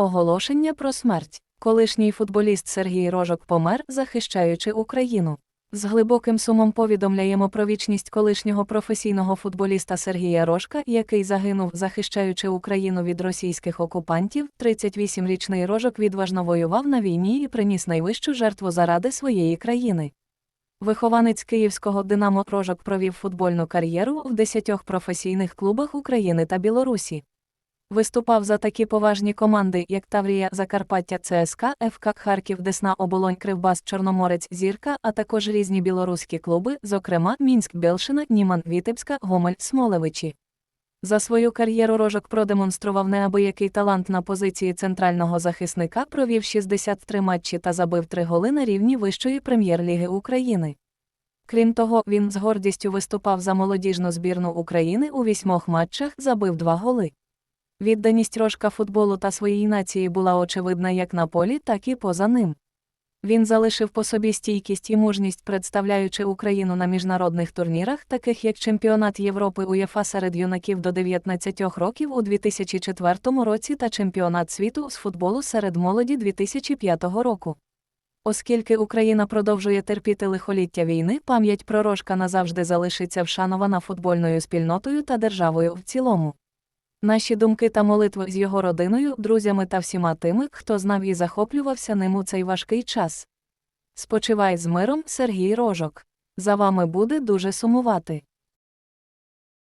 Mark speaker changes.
Speaker 1: Оголошення про смерть. Колишній футболіст Сергій Рожок помер, захищаючи Україну. З глибоким сумом повідомляємо про вічність колишнього професійного футболіста Сергія Рожка, який загинув, захищаючи Україну від російських окупантів. 38-річний Рожок відважно воював на війні і приніс найвищу жертву заради своєї країни. Вихованець київського Динамо Рожок провів футбольну кар'єру в 10 професійних клубах України та Білорусі. Виступав за такі поважні команди, як Таврія, Закарпаття, ЦСКА, ФК Харків, Десна, Оболонь, Кривбас, Чорноморець, Зірка, а також різні білоруські клуби, зокрема Мінськ, Білшина, Німан, Вітебська, Гомель, Смолевичі. За свою кар'єру Рожок продемонстрував неабиякий талант на позиції центрального захисника, провів 63 матчі та забив 3 голи на рівні Вищої прем'єр-ліги України. Крім того, він з гордістю виступав за молодіжну збірну України у вісьмох матчах, забив 2 голи. Відданість рожка футболу та своїй нації була очевидна як на полі, так і поза ним. Він залишив по собі стійкість і мужність, представляючи Україну на міжнародних турнірах, таких як Чемпіонат Європи УЄФА серед юнаків до 19 років у 2004 році та Чемпіонат світу з футболу серед молоді 2005 року. Оскільки Україна продовжує терпіти лихоліття війни, пам'ять про Рожка назавжди залишиться вшанована футбольною спільнотою та державою в цілому. Наші думки та молитви з його родиною, друзями та всіма тими, хто знав і захоплювався ним у цей важкий час. Спочивай з миром, Сергій Рожок. За вами буде дуже сумувати.